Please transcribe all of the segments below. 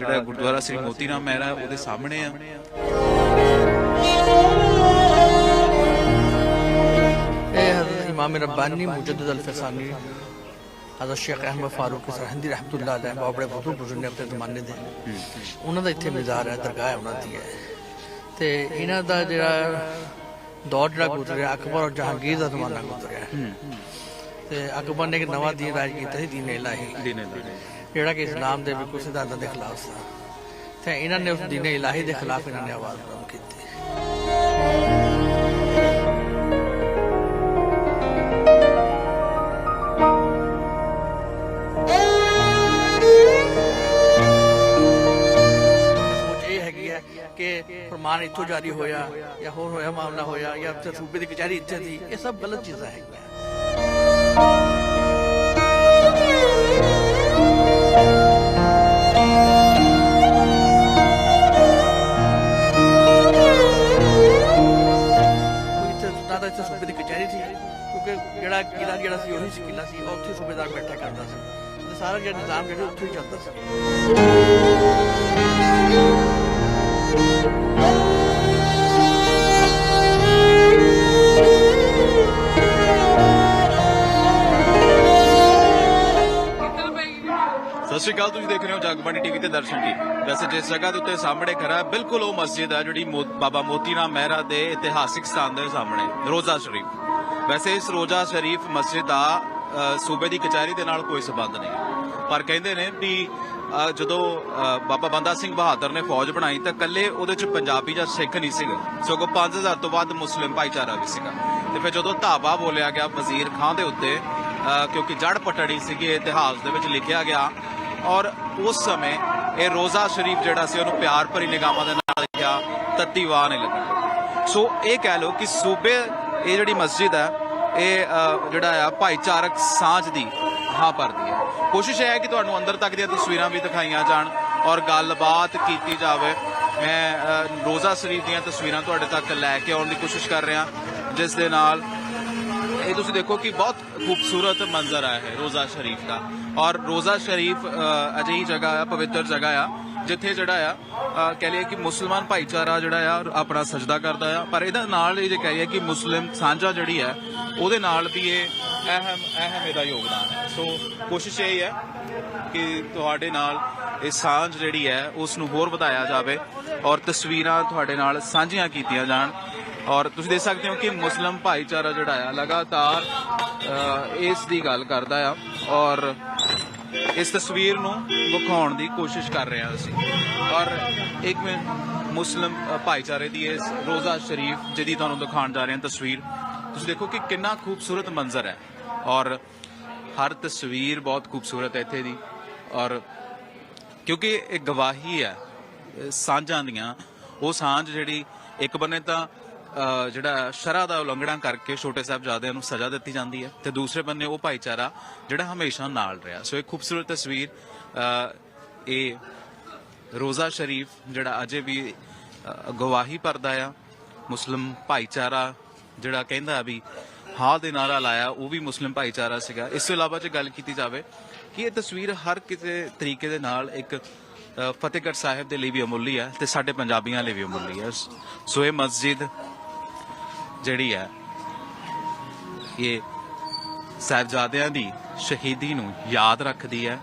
ਜਿਹੜਾ ਗੁਰਦੁਆਰਾ ਸ੍ਰੀ ਮੋਤੀ ਮਹਿਰਾ ਉਹਦੇ ਸਾਹਮਣੇ ਆ। ਇਹ ਇਮਾਮ ਰਬਾਨੀ ਮੁਜੱਦਦ ਅਲ-ਫਸਾਨੀ ਹਜ਼ਰਤ ਸ਼ੇਖ ਅਹਿਮਦ ਫਾਰੂਕ ਸਰਹੰਦੀ ਰਹਿਮਤੁਲਲਾਹ ਅਲੈਹ ਬਾਬੜੇ ਬਹੁਤ ਬਜ਼ੁਰਗ ਨੇ ਆਪਣੇ ਜ਼ਮਾਨੇ ਦੇ। ਉਹਨਾਂ ਦਾ ਇੱਥੇ ਮਜ਼ਾਰ ਹੈ ਦਰਗਾਹ ਉਹਨਾਂ ਦੀ ਹੈ। ਤੇ ਇਹਨਾਂ ਦਾ ਜਿਹੜਾ ਦੌਰ ਜਿਹੜਾ ਗੁਜ਼ਰਿਆ ਅਕਬਰ ਔਰ ਜਹਾਂਗੀਰ ਦਾ ਜ਼ਮਾਨਾ ਗੁਜ਼ਰਿਆ ਤੇ ਅਕਬਰ ਨੇ ਇੱਕ ਨਵਾਂ ਦੀਨ ਰਾਜ ਕੀਤਾ ਸੀ ਦੀਨ ਇਲਾਹੀ। ਜਿਹੜਾ ਕਿ ਇਸਲਾਮ ਦੇ ਬਿਲਕੁਲ ਸਿਧਾਂਤਾਂ ਦੇ ਖਿਲਾਫ ਸੀ। ਤੇ ਇਹਨਾਂ ਨੇ ਉਸ ਦੀਨ ਇਲਾਹੀ ਦੇ ਖਿਲਾਫ ਇਹਨਾਂ ਨੇ ਆਵਾਜ਼ ਬੁਲੰਦ ਕੀਤੀ। ਇਹ ਹੈਗੀ ਹੈ ਕਿ ਫਰਮਾਨ ਇੱਥੋਂ ਜਾਰੀ ਹੋਇਆ ਜਾਂ ਹੋਰ ਹੋਇਆ, ਮਾਮਲਾ ਹੋਇਆ ਜਾਂ ਸੂਬੇ ਦੀ ਕਚਹਿਰੀ ਇੱਥੇ ਸੀ ਇਹ ਸਭ ਗਲਤ ਚੀਜ਼ਾਂ ਹੈਗੀਆਂ। ਸਾਰਾ ਜਿਹੜਾ ਨਿਜ਼ਾਮ ਜਿਹੜਾ ਉੱਥੇ ਹੀ ਚੱਲਦਾ ਸੀ। ਸਤਿ ਸ਼੍ਰੀ ਅਕਾਲ, ਤੁਸੀਂ ਦੇਖ ਰਹੇ ਹੋ ਜਗਬਾਣੀ ਟੀਵੀ ਤੇ ਦਰਸ਼ਨ ਕੀ। ਵੈਸੇ ਜਿਸ ਜਗ੍ਹਾ ਦੇ ਉੱਤੇ ਸਾਹਮਣੇ ਖੜਾ ਬਿਲਕੁਲ ਉਹ ਮਸਜਿਦ ਹੈ ਜਿਹੜੀ ਬਾਬਾ ਮੋਤੀ ਰਾਮ ਮਹਿਰਾ ਦੇ ਇਤਿਹਾਸਿਕ ਸਥਾਨ ਦੇ ਸਾਹਮਣੇ, ਰੋਜ਼ਾ ਸ਼ਰੀਫ। ਵੈਸੇ ਇਸ ਰੋਜ਼ਾ ਸ਼ਰੀਫ ਮਸਜਿਦ ਦਾ ਸੂਬੇ ਦੀ ਕਚਹਿਰੀ ਦੇ ਨਾਲ ਕੋਈ ਸਬੰਧ ਨਹੀਂ ਪਰ ਕਹਿੰਦੇ ਨੇ ਵੀ ਜਦੋਂ ਬਾਬਾ ਬੰਦਾ ਸਿੰਘ ਬਹਾਦਰ ਨੇ ਫੌਜ ਬਣਾਈ ਤਾਂ ਕੱਲੇ ਉਹਦੇ ਚ ਪੰਜਾਬੀ ਜਾਂ ਸਿੱਖ ਨਹੀਂ ਸੀਗੇ। ਸਗੋਂ 5000 ਤੋਂ ਵੱਧ ਮੁਸਲਿਮ ਭਾਈਚਾਰਾ ਵੀ ਸੀਗਾ। ਤੇ ਫਿਰ ਜਦੋਂ ਧਾਵਾ ਬੋਲਿਆ ਗਿਆ ਵਜ਼ੀਰ ਖਾਂ ਦੇ ਉੱਤੇ ਕਿਉਂਕਿ ਜੜ ਪਟੜੀ ਸੀਗੀ ਇਤਿਹਾਸ ਦੇ ਵਿੱਚ ਲਿਖਿਆ ਗਿਆ। ਔਰ ਉਸ ਸਮੇਂ ਇਹ ਰੋਜ਼ਾ ਸ਼ਰੀਫ ਜਿਹੜਾ ਸੀ, ਉਹਨੂੰ ਪਿਆਰ ਭਰੀ ਨਿਗਾਹਾਂ ਦੇ ਨਾਲ ਲਿਖਿਆ, ਤੱਤੀ ਵਾਹ ਨਹੀਂ ਲੱਗੀ ਸੋ ਇਹ ਕਹਿ ਲਓ ਕਿ ਸੂਬੇ, ਇਹ ਜਿਹੜੀ ਮਸਜਿਦ ਹੈ, ਇਹ ਜਿਹੜਾ ਆ, ਭਾਈਚਾਰਕ ਸਾਂਝ ਦੀ ਹਾਂ ਭਰਦੀ ਹੈ। ਕੋਸ਼ਿਸ਼ ਹੈ ਕਿ ਤੁਹਾਨੂੰ ਅੰਦਰ ਤੱਕ ਦੀਆਂ ਤਸਵੀਰਾਂ ਵੀ ਦਿਖਾਈਆਂ ਜਾਣ ਔਰ ਗੱਲਬਾਤ ਕੀਤੀ ਜਾਵੇ। ਮੈਂ ਰੋਜ਼ਾ ਸ਼ਰੀਫ ਦੀਆਂ ਤਸਵੀਰਾਂ ਤੁਹਾਡੇ ਤੱਕ ਲੈ ਕੇ ਆਉਣ ਦੀ ਕੋਸ਼ਿਸ਼ ਕਰ ਰਿਹਾ, ਜਿਸ ਦੇ ਨਾਲ ਇਹ ਤੁਸੀਂ ਦੇਖੋ ਕਿ ਬਹੁਤ ਖੂਬਸੂਰਤ ਮੰਜ਼ਰ ਆਇਆ ਹੈ ਰੋਜ਼ਾ ਸ਼ਰੀਫ ਦਾ। ਔਰ ਰੋਜ਼ਾ ਸ਼ਰੀਫ ਅਜਿਹੀ ਜਗ੍ਹਾ ਆ, ਪਵਿੱਤਰ ਜਗ੍ਹਾ ਆ ਜਿੱਥੇ ਜਿਹੜਾ ਆ ਅ, ਕਹਿ ਲਈਏ ਕਿ ਮੁਸਲਮਾਨ ਭਾਈਚਾਰਾ ਜਿਹੜਾ ਆ ਆਪਣਾ ਸਜਦਾ ਕਰਦਾ ਆ। ਪਰ ਇਹਦਾ ਨਾਲ ਇਹ ਜੇ ਕਹਿ ਲਈਏ ਕਿ ਮੁਸਲਿਮ ਸਾਂਝਾ ਜਿਹੜੀ ਹੈ ਉਹਦੇ ਨਾਲ ਵੀ ਇਹ ਅਹਿਮ ਅਹਿਮ ਇਹਦਾ ਯੋਗਦਾਨ ਹੈ। ਸੋ ਕੋਸ਼ਿਸ਼ ਇਹ ਹੈ ਕਿ ਤੁਹਾਡੇ ਨਾਲ ਇਹ ਸਾਂਝ ਜਿਹੜੀ ਹੈ ਉਸ ਨੂੰ ਹੋਰ ਵਧਾਇਆ ਜਾਵੇ ਔਰ ਤਸਵੀਰਾਂ ਤੁਹਾਡੇ ਨਾਲ ਸਾਂਝੀਆਂ ਕੀਤੀਆਂ ਜਾਣ। ਔਰ ਤੁਸੀਂ ਦੇਖ ਸਕਦੇ ਹੋ ਕਿ ਮੁਸਲਮ ਭਾਈਚਾਰਾ ਜਿਹੜਾ ਆ ਲਗਾਤਾਰ ਇਸ ਦੀ ਗੱਲ ਕਰਦਾ ਆ। ਔਰ ਇਸ ਤਸਵੀਰ ਨੂੰ ਵਿਖਾਉਣ ਦੀ ਕੋਸ਼ਿਸ਼ ਕਰ ਰਹੇ ਹਾਂ ਅਸੀਂ। ਔਰ ਇੱਕ ਮਿੰਟ ਮੁਸਲਮ ਭਾਈਚਾਰੇ ਦੀ ਇਸ ਰੋਜ਼ਾ ਸ਼ਰੀਫ ਜਿਹਦੀ ਤੁਹਾਨੂੰ ਦਿਖਾਉਣ ਜਾ ਰਹੇ ਹਾਂ ਤਸਵੀਰ। ਤੁਸੀਂ ਦੇਖੋ ਕਿ ਕਿੰਨਾ ਖੂਬਸੂਰਤ ਮੰਜ਼ਰ ਹੈ। ਔਰ ਹਰ ਤਸਵੀਰ ਬਹੁਤ ਖੂਬਸੂਰਤ ਹੈ ਇੱਥੇ ਦੀ। ਔਰ ਕਿਉਂਕਿ ਇਹ ਗਵਾਹੀ ਹੈ ਸਾਂਝਾਂ ਦੀਆਂ। ਉਹ ਸਾਂਝ ਜਿਹੜੀ ਇੱਕ ਬੰਨੇ ਤਾਂ ਜਿਹੜਾ ਸ਼ਰਾ ਦਾ ਉਲੰਘਣਾ ਕਰਕੇ ਛੋਟੇ ਸਾਹਿਬਜ਼ਾਦਿਆਂ ਨੂੰ ਸਜ਼ਾ ਦਿੱਤੀ ਜਾਂਦੀ ਹੈ ਤੇ ਦੂਸਰੇ ਬੰਨੇ ਉਹ ਭਾਈਚਾਰਾ ਜਿਹੜਾ ਹਮੇਸ਼ਾ ਨਾਲ ਰਿਹਾ। ਸੋ ਇਹ ਖੂਬਸੂਰਤ ਤਸਵੀਰ ਇਹ ਰੋਜ਼ਾ ਸ਼ਰੀਫ ਜਿਹੜਾ ਅਜੇ ਵੀ ਗਵਾਹੀ ਭਰਦਾ ਆ। ਮੁਸਲਮ ਭਾਈਚਾਰਾ ਜਿਹੜਾ ਕਹਿੰਦਾ ਵੀ ਹਾਂ ਦੇ ਨਾਰਾ ਲਾਇਆ, ਉਹ ਵੀ ਮੁਸਲਿਮ ਭਾਈਚਾਰਾ ਸੀਗਾ। ਇਸ ਤੋਂ ਇਲਾਵਾ ਜੇ ਗੱਲ ਕੀਤੀ ਜਾਵੇ ਕਿ ਇਹ ਤਸਵੀਰ ਹਰ ਕਿਸੇ ਤਰੀਕੇ ਦੇ ਨਾਲ ਇੱਕ ਫਤਿਹਗੜ੍ਹ ਸਾਹਿਬ ਦੇ ਲਈ ਵੀ ਅਮੁੱਲੀ ਹੈ ਤੇ ਸਾਡੇ ਪੰਜਾਬੀਆਂ ਲਈ ਵੀ ਅਮੁੱਲੀ ਹੈ। ਸੋ ਇਹ ਮਸਜਿਦ ਜਿਹੜੀ ਹੈ ਇਹ ਸਾਹਿਬਜ਼ਾਦਿਆਂ ਦੀ ਸ਼ਹੀਦੀ ਨੂੰ ਯਾਦ ਰੱਖਦੀ ਹੈ।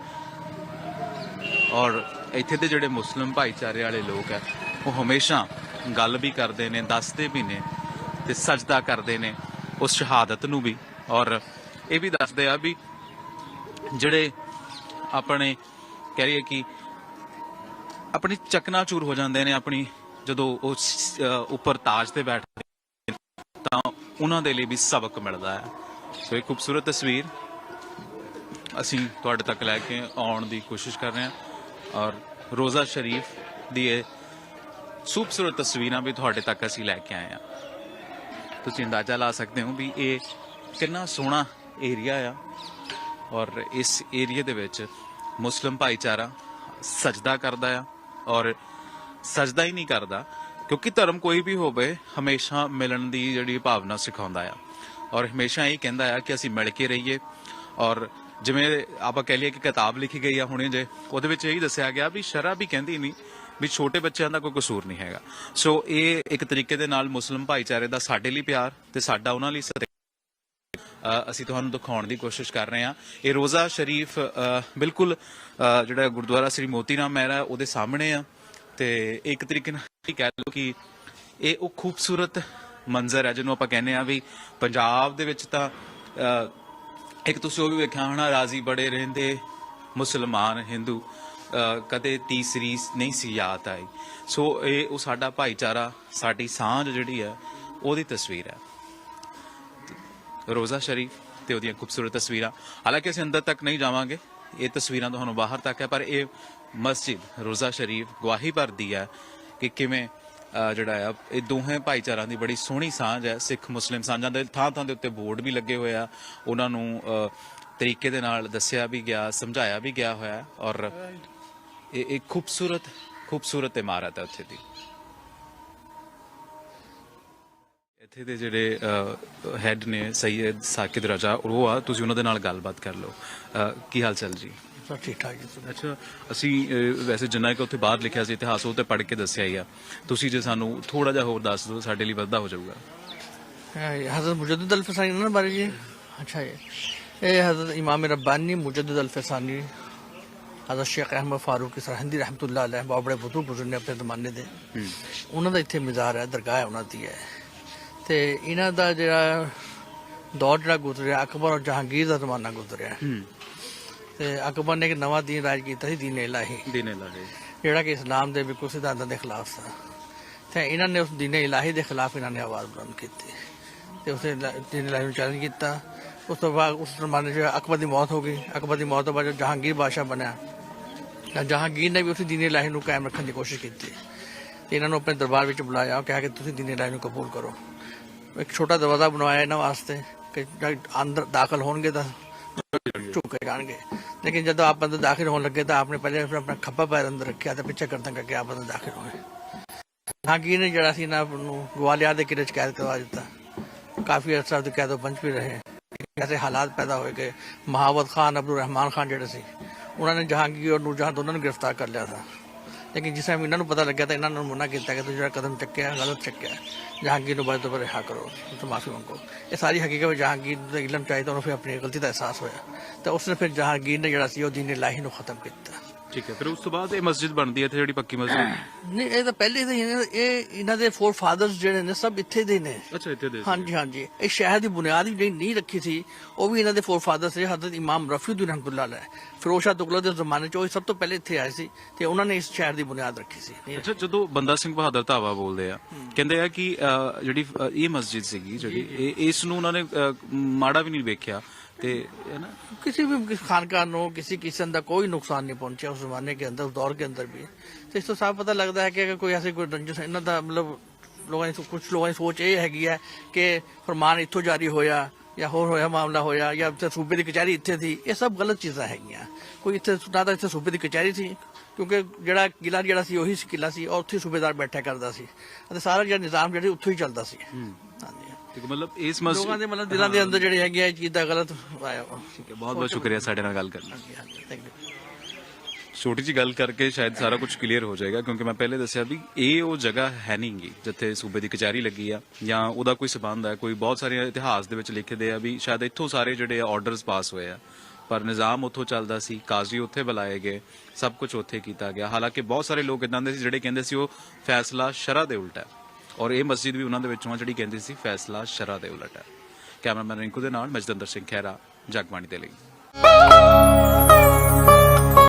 ਔਰ ਇੱਥੇ ਦੇ ਜਿਹੜੇ ਮੁਸਲਿਮ ਭਾਈਚਾਰੇ ਵਾਲੇ ਲੋਕ ਹੈ, ਉਹ ਹਮੇਸ਼ਾ ਗੱਲ ਵੀ ਕਰਦੇ ਨੇ, ਦੱਸਦੇ ਵੀ ਨੇ ਤੇ ਸਜਦਾ ਕਰਦੇ ਨੇ, ਉਸ ਸ਼ਹਾਦਤ ਨੂੰ ਵੀ। ਔਰ ਇਹ ਵੀ ਦੱਸਦੇ ਆ ਵੀ ਜਿਹੜੇ ਆਪਣੇ ਕਹਿ ਰਹੀਏ ਕਿ ਆਪਣੀ ਚਕਨਾਚੂਰ ਹੋ ਜਾਂਦੇ ਨੇ, ਆਪਣੀ ਜਦੋਂ ਉਹ ਉੱਪਰ ਤਾਜ ਤੇ ਬੈਠ ਉਹਨਾਂ ਦੇ ਲਈ ਵੀ ਸਬਕ ਮਿਲਦਾ ਹੈ। ਸੋ ਇਹ ਖੂਬਸੂਰਤ ਤਸਵੀਰ ਅਸੀਂ ਤੁਹਾਡੇ ਤੱਕ ਲੈ ਕੇ ਆਉਣ ਦੀ ਕੋਸ਼ਿਸ਼ ਕਰ ਰਹੇ ਹਾਂ। ਔਰ ਰੋਜ਼ਾ ਸ਼ਰੀਫ ਦੀ ਇਹ ਖੂਬਸੂਰਤ ਤਸਵੀਰਾਂ ਵੀ ਤੁਹਾਡੇ ਤੱਕ ਅਸੀਂ ਲੈ ਕੇ ਆਏ ਹਾਂ। ਤੁਸੀਂ ਅੰਦਾਜ਼ਾ ਲਾ ਸਕਦੇ ਹੋ ਵੀ ਇਹ ਕਿੰਨਾ ਸੋਹਣਾ ਏਰੀਆ ਆ। ਔਰ ਇਸ ਏਰੀਆ ਦੇ ਵਿੱਚ ਮੁਸਲਿਮ ਭਾਈਚਾਰਾ ਸਜਦਾ ਕਰਦਾ ਆ। ਔਰ ਸਜਦਾ ਹੀ ਨਹੀਂ ਕਰਦਾ। ਕਿਉਂਕਿ ਧਰਮ ਕੋਈ ਵੀ ਹੋਵੇ, ਹਮੇਸ਼ਾ ਮਿਲਣ ਦੀ ਜਿਹੜੀ ਭਾਵਨਾ ਸਿਖਾਉਂਦਾ ਆ। ਔਰ ਹਮੇਸ਼ਾ ਇਹ ਕਹਿੰਦਾ ਆ ਕਿ ਅਸੀਂ ਮਿਲ ਕੇ ਰਹੀਏ। ਔਰ ਜਿਵੇਂ ਆਪਾਂ ਕਹਿ ਲਈਏ ਕਿ ਕਿਤਾਬ ਲਿਖੀ ਗਈ ਆ ਹੁਣੇ ਜੇ, ਉਹਦੇ ਵਿੱਚ ਇਹੀ ਦੱਸਿਆ ਗਿਆ ਵੀ ਸ਼ਰਾ ਵੀ ਕਹਿੰਦੀ ਨਹੀਂ ਵੀ ਛੋਟੇ ਬੱਚਿਆਂ ਦਾ ਕੋਈ ਕਸੂਰ ਨਹੀਂ ਹੈਗਾ। ਸੋ ਇਹ ਇੱਕ ਤਰੀਕੇ ਦੇ ਨਾਲ ਮੁਸਲਮ ਭਾਈਚਾਰੇ ਦਾ ਸਾਡੇ ਲਈ ਪਿਆਰ ਤੇ ਸਾਡਾ ਉਹਨਾਂ ਲਈ ਸਤਿਕਾਰ ਅਸੀਂ ਤੁਹਾਨੂੰ ਦਿਖਾਉਣ ਦੀ ਕੋਸ਼ਿਸ਼ ਕਰ ਰਹੇ ਹਾਂ। ਇਹ ਰੋਜ਼ਾ ਸ਼ਰੀਫ ਬਿਲਕੁਲ ਜਿਹੜਾ ਗੁਰਦੁਆਰਾ ਸ੍ਰੀ ਮੋਤੀ ਰਾਮ ਮਹਿਰਾ ਉਹਦੇ ਸਾਹਮਣੇ ਆ। ਤੇ ਇੱਕ ਤਰੀਕੇ ਨਾਲ ਕਹਿ ਲਓ ਕਿ ਇਹ ਉਹ ਖੂਬਸੂਰਤ ਮੰਜ਼ਰ ਹੈ ਜਿਹਨੂੰ ਆਪਾਂ ਕਹਿੰਦੇ ਆ ਵੀ ਪੰਜਾਬ ਦੇ ਵਿੱਚ ਤਾਂ ਇੱਕ ਤੁਸੀਂ ਉਹ ਵੀ ਵੇਖਿਆ ਹੋਣਾ, ਰਾਜ਼ੀ ਬੜੇ ਰਹਿੰਦੇ ਮੁਸਲਮਾਨ, ਹਿੰਦੂ ਕਦੇ ਤੀਸਰੀ ਨਹੀਂ ਸੀ ਯਾਦ ਆਈ। ਸੋ ਇਹ ਉਹ ਸਾਡਾ ਭਾਈਚਾਰਾ, ਸਾਡੀ ਸਾਂਝ ਜਿਹੜੀ ਹੈ, ਉਹਦੀ ਤਸਵੀਰ ਹੈ। ਰੋਜ਼ਾ ਸ਼ਰੀਫ ਤੇ ਉਹਦੀਆਂ ਖੂਬਸੂਰਤ ਤਸਵੀਰਾਂ। ਹਾਲਾਂਕਿ ਅਸੀਂ ਅੰਦਰ ਤੱਕ ਨਹੀਂ ਜਾਵਾਂਗੇ। ਇਹ ਤਸਵੀਰਾਂ ਤੁਹਾਨੂੰ ਬਾਹਰ ਤੱਕ ਹੈ, ਪਰ ਇਹ ਮਸਜਿਦ ਰੋਜ਼ਾ ਸ਼ਰੀਫ ਗਵਾਹੀ ਭਰਦੀ ਹੈ ਕਿ ਕਿਵੇਂ ਜਿਹੜਾ ਆ, ਇਹ ਦੋਹੇ ਭਾਈਚਾਰਿਆਂ ਦੀ ਬੜੀ ਸੋਹਣੀ ਸਾਂਝ ਹੈ, ਸਿੱਖ ਮੁਸਲਿਮ ਸਾਂਝਾਂ ਦੇ ਥਾਂ ਥਾਂ ਦੇ ਉੱਤੇ ਬੋਰਡ ਵੀ ਲੱਗੇ ਹੋਏ ਆ। ਉਹਨਾਂ ਨੂੰ ਤਰੀਕੇ ਦੇ ਨਾਲ ਦੱਸਿਆ ਵੀ ਗਿਆ, ਸਮਝਾਇਆ ਵੀ ਗਿਆ ਹੋਇਆ ਔਰ ਇਹ ਇੱਕ ਖੂਬਸੂਰਤ ਖੂਬਸੂਰਤ ਇਮਾਰਤ ਹੈ ਉੱਥੇ ਦੀ। ਇੱਥੇ ਦੇ ਜਿਹੜੇ ਹੈੱਡ ਨੇ ਸੈਦ ਸਾਕਿਦ ਰਜਾ ਉਹ ਆ ਤੁਸੀਂ ਉਹਨਾਂ ਦੇ ਨਾਲ ਗੱਲਬਾਤ ਕਰ ਲਓ। ਕੀ ਹਾਲ ਚਾਲ ਜੀ? ਸਭ ਠੀਕ ਠਾਕ ਜੀ ਅੱਛਾ ਅਸੀਂ ਵੈਸੇ ਜਿੰਨਾ ਕਿ ਉੱਥੇ ਬਾਹਰ ਲਿਖਿਆ ਸੀ ਇਤਿਹਾਸ ਉਹ ਤੇ ਪੜ੍ਹ ਕੇ ਦੱਸਿਆ ਹੀ ਆ। ਤੁਸੀਂ ਜੇ ਸਾਨੂੰ ਥੋੜਾ ਜਿਹਾ ਹੋਰ ਦੱਸ ਦਿਓ ਸਾਡੇ ਲਈ ਵਾਧਾ ਹੋ ਜਾਊਗਾ। ਹਜ਼ਰਤ ਮੁਜੱਦਦ ਅਲ-ਫਸਾਨੀ ਉਹਨਾਂ ਬਾਰੇ ਜੀ? ਅੱਛਾ ਇਹ ਹਜ਼ਰਤ ਇਮਾਮ ਰব্বাਨੀ ਮੁਜੱਦਦ ਅਲ-ਫਸਾਨੀ ਹਜ਼ਰਤ ਸ਼ੇਖ ਅਹਿਮਦ ਫਾਰੂਕ ਸਰਹੰਦੀ ਰਹਿਮਤੁਲਲਾਹ ਅਲੈਹ ਬਾਬੜੇ ਬਤੂ ਬਜ਼ੁਰਗ ਨੇ ਆਪਣੇ ਜ਼ਮਾਨੇ ਦੇ। ਉਹਨਾਂ ਦਾ ਇੱਥੇ ਮਜ਼ਾਰ ਹੈ ਦਰਗਾਹ ਹੈ ਉਹਨਾਂ ਦੀ ਹੈ। ਤੇ ਇਹਨਾਂ ਦਾ ਜਿਹੜਾ ਦੌਰ ਜਿਹੜਾ ਗੁਜ਼ਰਿਆ ਅਕਬਰ ਔਰ ਜਹਾਂਗੀਰ ਦਾ ਜ਼ਮਾਨਾ ਗੁਜ਼ਰਿਆ। ਤੇ ਅਕਬਰ ਨੇ ਇੱਕ ਨਵਾਂ ਦੀਨ ਰਾਜ ਕੀਤਾ ਸੀ ਦੀਨ ਇਲਾਹੀ ਦਿਨੇ ਲਾਗੇ ਜਿਹੜਾ ਕਿ ਇਸਲਾਮ ਦੇ ਬਿਲਕੁਲ ਸਿਧਾਂਤਾਂ ਦੇ ਖਿਲਾਫ ਸੀ। ਤੇ ਇਹਨਾਂ ਨੇ ਉਸ ਦੀਨ ਇਲਾਹੀ ਦੇ ਖਿਲਾਫ ਇਹਨਾਂ ਨੇ ਆਵਾਜ਼ ਬੁਲੰਦ ਕੀਤੀ। ਤੇ ਉਸੇ ਦੀਨ ਇਲਾਹੀ ਨੂੰ ਚੈਲੰਜ ਕੀਤਾ। ਉਸ ਤੋਂ ਬਾਅਦ ਉਸ ਜ਼ਮਾਨੇ 'ਚ ਅਕਬਰ ਦੀ ਮੌਤ ਹੋ ਗਈ। ਅਕਬਰ ਦੀ ਮੌਤ ਤੋਂ ਬਾਅਦ ਜਹਾਂਗੀਰ ਬਾਦਸ਼ਾਹ ਬਣਿਆ ਤਾਂ ਜਹਾਂਗੀਰ ਨੇ ਵੀ ਉਸ ਦੀਨ ਇਲਾਹੀ ਨੂੰ ਕਾਇਮ ਰੱਖਣ ਦੀ ਕੋਸ਼ਿਸ਼ ਕੀਤੀ। ਇਹਨਾਂ ਨੂੰ ਆਪਣੇ ਦਰਬਾਰ ਵਿੱਚ ਬੁਲਾਇਆ। ਉਹ ਕਿਹਾ ਕਿ ਤੁਸੀਂ ਦੀਨ ਇਲਾਹੀ ਨੂੰ ਕਬੂਲ ਕਰੋ। ਇੱਕ ਛੋਟਾ ਦਰਵਾਜ਼ਾ ਬਣਵਾਇਆ ਇਹਨਾਂ ਵਾਸਤੇ ਕਿ ਅੰਦਰ ਦਾਖਲ ਹੋਣਗੇ ਤਾਂ ਝੁਕੇ ਜਾਣਗੇ। ਲੇਕਿਨ ਜਦੋਂ ਆਪ ਅੰਦਰ ਦਾਖਲ ਹੋਣ ਲੱਗੇ ਤਾਂ ਆਪਨੇ ਪਹਿਲੇ ਆਪਣਾ ਖੱਬਾ ਪੈਰ ਅੰਦਰ ਰੱਖਿਆ ਤੇ ਪਿੱਛੇ ਕਰਤਾਂ ਕਰਕੇ ਆਪ ਅੰਦਰ ਦਾਖਲ ਹੋਏ। ਹਾਗੀ ਨੇ ਜਿਹੜਾ ਸੀ ਨਾ ਨੂੰ ਗਵਾਲੀਅਰ ਦੇ ਕਿਲੇ ਚ ਕੈਦ ਕਰਵਾ ਦਿੱਤਾ। ਕਾਫੀ ਅਰਸਾ ਤੋਂ ਕੈਦੋ ਪੰਜ ਵੀ ਰਹੇ। ਐਸੇ ਹਾਲਾਤ ਪੈਦਾ ਹੋਏ ਕਿ ਮਹਾਵਤ ਖਾਨ ਅਬਦੁਲ ਰਹਿਮਾਨ ਖਾਨ ਜਿਹੜੇ ਸੀ, ਉਹਨਾਂ ਨੇ ਜਹਾਂਗੀਰ ਔਰ ਨੂਰਜਹਾਂ ਦੋਨਾਂ ਨੂੰ ਗ੍ਰਿਫਤਾਰ ਕਰ ਲਿਆ ਸੀ। ਲੇਕਿਨ ਜਿਸ ਟਾਈਮ ਇਹਨਾਂ ਨੂੰ ਪਤਾ ਲੱਗਿਆ ਤਾਂ ਇਹਨਾਂ ਨੂੰ ਮਨਾ ਕੀਤਾ ਕਿ ਤੁਸੀਂ ਜਿਹੜਾ ਕਦਮ ਚੱਕਿਆ, ਗਲਤ ਚੱਕਿਆ, ਜਹਾਂਗੀਰ ਨੂੰ ਬਾਅਦ ਤੋਂ ਰਿਹਾ ਕਰੋ ਤੋਂ ਮਾਫੀ ਮੰਗੋ। ਇਹ ਸਾਰੀ ਹਕੀਕਤ ਜਹਾਂਗੀਰ ਦਾ ਇਲਮ ਚਾਹੀਦਾ ਉਹਨੂੰ ਫਿਰ ਆਪਣੀ ਗਲਤੀ ਦਾ ਅਹਿਸਾਸ ਹੋਇਆ। ਤਾਂ ਉਸਨੇ ਫਿਰ ਜਹਾਂਗੀਰ ਨੇ ਜਿਹੜਾ ਸੀ ਉਹ ਦੀਨ ਲਾਹੀ ਨੂੰ ਖਤਮ ਕੀਤਾ। ਠੀਕ ਹੈ ਫਿਰ ਉਸ ਤੋਂ ਬਾਅਦ ਇਹ ਮਸਜਿਦ ਬਣਦੀ ਹੈ ਇੱਥੇ ਜਿਹੜੀ ਪੱਕੀ ਮਸਜਿਦ ਨਹੀਂ ਇਹ ਤਾਂ ਪਹਿਲੇ ਦੇ ਹੀ ਇਹ ਇਹਨਾਂ ਦੇ ਫੋਰ ਫਾਦਰਸ ਜਿਹੜੇ ਨੇ ਸਭ ਇੱਥੇ ਦੇ ਨੇ। ਅੱਛਾ ਇੱਥੇ ਦੇ ਹਾਂਜੀ ਹਾਂਜੀ। ਇਹ ਸ਼ਹਿਰ ਦੀ ਬੁਨਿਆਦ ਹੀ ਜਿਹੜੀ ਨਹੀਂ ਰੱਖੀ ਸੀ ਉਹ ਵੀ ਇਹਨਾਂ ਦੇ ਫੋਰ ਫਾਦਰਸ ਸੀ ਹਜ਼ਰਤ ਇਮਾਮ ਰਫੀਉਦੀਨ ਰਹਿਮਤੁਲਲਾਹ ਅਲੈਹ ਫਿਰੋਜ਼ ਤੁਗਲਕ ਦੇ ਜ਼ਮਾਨੇ 'ਚ ਉਹ ਸਭ ਤੋਂ ਪਹਿਲੇ ਇੱਥੇ ਆਏ ਸੀ ਤੇ ਉਹਨਾਂ ਨੇ ਇਸ ਸ਼ਹਿਰ ਦੀ ਬੁਨਿਆਦ ਰੱਖੀ ਸੀ। ਅੱਛਾ ਜਦੋਂ ਬੰਦਾ ਸਿੰਘ ਬਹਾਦਰ ਧਾਵਾ ਬੋਲਦੇ ਆ ਕਹਿੰਦੇ ਆ ਕਿ ਜਿਹੜੀ ਇਹ ਮਸਜਿਦ ਸੀਗੀ ਜਿਹੜੀ ਇਸ ਨੂੰ ਉਹਨਾਂ ਨੇ ਮਾੜਾ ਵੀ ਨਹੀਂ ਵੇਖਿਆ। ਤੇ ਹੈ ਨਾ किसी भी खानका ਨੂੰ किसी किस्म ਦਾ ਕੋਈ ਨੁਕਸਾਨ ਨਹੀਂ ਪਹੁੰਚਿਆ ਉਸ ਜ਼ਮਾਨੇ के अंदर उस दौर के अंदर भी ਤੇ ਇਸ ਤੋਂ ਸਾਫ਼ ਪਤਾ ਲੱਗਦਾ ਹੈ ਕਿ ਅਗਰ ਕੋਈ ਐਸੀ ਕੋਈ ਰੰਜਿਸ਼ ਇਹਨਾਂ ਦਾ ਮਤਲਬ ਲੋਕਾਂ ਦੀ ਕੁਝ ਲੋਕਾਂ ਦੀ ਸੋਚ ਇਹ ਹੈਗੀ ਹੈ ਕਿ ਫਰਮਾਨ ਇੱਥੋਂ ਜਾਰੀ ਹੋਇਆ ਜਾਂ ਹੋਰ ਹੋਇਆ ਮਾਮਲਾ ਹੋਇਆ ਜਾਂ ਇੱਥੇ ਸੂਬੇ ਦੀ ਕਚਹਿਰੀ ਇੱਥੇ ਸੀ ਇਹ ਸਭ ਗਲਤ ਚੀਜ਼ਾਂ ਹੈਗੀਆਂ ਕੋਈ ਇੱਥੇ ਨਾ ਤਾਂ ਇੱਥੇ ਸੂਬੇ ਦੀ ਕਚਹਿਰੀ ਸੀ ਕਿਉਂਕਿ ਜਿਹੜਾ ਕਿਲਾ ਜਿਹੜਾ ਸੀ ਉਹੀ ਕਿਲਾ ਸੀ ਔਰ ਉੱਥੇ ਸੂਬੇਦਾਰ ਬੈਠਾ ਕਰਦਾ ਸੀ ਅਤੇ ਸਾਰਾ ਜਿਹੜਾ ਨਿਜ਼ਾਮ ਜਿਹੜਾ ਉੱਥੋਂ ਹੀ ਚੱਲਦਾ ਸੀ ਹਾਂਜੀ ਠੀਕ ਹੈ, ਮਤਲਬ ਇਸ ਲੋਕਾਂ ਮਸਜਿਦ ਦੇ ਮਤਲਬ ਦਿਲਾਂ ਦੇ ਅੰਦਰ ਜਿਹੜੀ ਹੈਗੀ ਹੈ ਇਹ ਚੀਜ਼ ਦਾ ਗਲਤ ਆਇਆ ਵਾ। ਬਹੁਤ ਬਹੁਤ ਸ਼ੁਕਰੀਆ ਸਾਡੇ ਨਾਲ ਗੱਲ ਕਰਨ ਲਈ। ਹਾਂਜੀ ਹਾਂਜੀ ਥੈਂਕ ਯੂ ਛੋਟੀ ਜੀ ਗੱਲ ਕਰਕੇ ਸ਼ਾਇਦ ਸਾਰਾ ਕੁਝ ਕਲੀਅਰ ਹੋ ਜਾਏਗਾ ਕਿਉਂਕਿ ਮੈਂ ਪਹਿਲੇ ਦੱਸਿਆ ਵੀ ਇਹ ਉਹ ਜਗ੍ਹਾ ਹੈ ਨਹੀਂਗੀ ਜਿੱਥੇ ਸੂਬੇ ਦੀ ਕਚਹਿਰੀ ਲੱਗੀ ਆ ਜਾਂ ਉਹਦਾ ਕੋਈ ਸਬੰਧ ਹੈ ਕੋਈ ਬਹੁਤ ਸਾਰੇ ਇਤਿਹਾਸ ਦੇ ਵਿੱਚ ਲਿਖਦੇ ਆ ਵੀ ਸ਼ਾਇਦ ਇੱਥੋਂ ਸਾਰੇ ਜਿਹੜੇ ਆਰਡਰਸ ਪਾਸ ਹੋਏ ਆ। ਪਰ ਨਿਜ਼ਾਮ ਉੱਥੋਂ ਚੱਲਦਾ ਸੀ ਕਾਜ਼ੀ ਉੱਥੇ ਬੁਲਾਏ ਗਏ ਸਭ ਕੁਝ ਉੱਥੇ ਕੀਤਾ ਗਿਆ। ਹਾਲਾਂਕਿ ਬਹੁਤ ਸਾਰੇ ਲੋਕ ਇਦਾਂ ਦੇ ਸੀ ਜਿਹੜੇ ਕਹਿੰਦੇ ਸੀ ਉਹ ਫੈਸਲਾ ਸ਼ਰਅ ਦੇ ਉਲਟ ਹੈ। ਔਰ ਇਹ ਮਸਜਿਦ ਵੀ ਉਹਨਾਂ ਦੇ ਵਿੱਚੋਂ ਆ ਜਿਹੜੀ ਕਹਿੰਦੀ ਸੀ, ਫੈਸਲਾ ਸ਼ਰਾ ਦੇ ਉਲਟ ਹੈ। ਕੈਮਰਾਮੈਨ ਰਿੰਕੂ ਦੇ ਨਾਲ ਮਜਦੰਦਰ ਸਿੰਘ ਖਹਿਰਾ, ਜਗਬਾਣੀ ਦੇ ਲਈ।